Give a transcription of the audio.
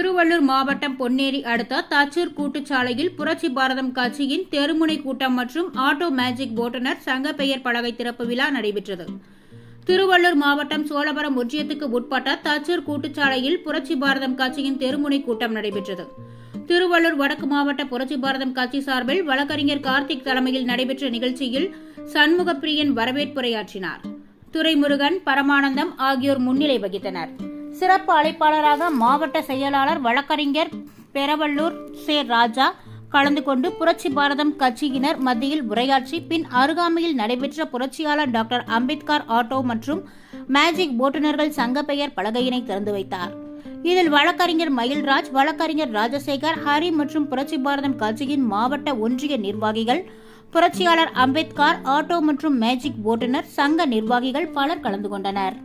திருவள்ளூர் மாவட்டம் பொன்னேரி அடுத்த தச்சூர் கூட்டுச்சாலையில் புரட்சி பாரதம் கட்சியின் தெருமுனை கூட்டம் மற்றும் ஆட்டோ மேஜிக் ஓட்டுநர் சங்க பெயர் பலகை திறப்பு விழா நடைபெற்றது. திருவள்ளூர் மாவட்டம் சோழபுரம் ஒன்றியத்துக்கு உட்பட்ட தச்சூர் கூட்டுச்சாலையில் புரட்சி பாரதம் கட்சியின் தெருமுனை கூட்டம் நடைபெற்றது. திருவள்ளூர் வடக்கு மாவட்ட புரட்சி பாரதம் கட்சி சார்பில் வழக்கறிஞர் கார்த்திக் தலைமையில் நடைபெற்ற நிகழ்ச்சியில் சண்முகப்பிரியன் வரவேற்புரையாற்றினார். துரைமுருகன் பரமானந்தம் ஆகியோர் முன்னிலை வகித்தனர். சிறப்பு அழைப்பாளராக மாவட்ட செயலாளர் வழக்கறிஞர் பெரவல்லூர் சே. ராஜா கலந்து கொண்டு புரட்சி பாரதம் கட்சியினர் மத்தியில் உரையாற்றி பின் அருகாமையில் நடைபெற்ற புரட்சியாளர் டாக்டர் அம்பேத்கர் ஆட்டோ மற்றும் மேஜிக் ஓட்டுநர்கள் சங்க பெயர் பலகையினை திறந்து வைத்தார். இதில் வழக்கறிஞர் மயில்ராஜ் வழக்கறிஞர் ராஜசேகர் ஹரி மற்றும் புரட்சி பாரதம் கட்சியின் மாவட்ட ஒன்றிய நிர்வாகிகள் புரட்சியாளர் அம்பேத்கர் ஆட்டோ மற்றும் மேஜிக் ஓட்டுநர் சங்க நிர்வாகிகள் பலர் கலந்து கொண்டனர்.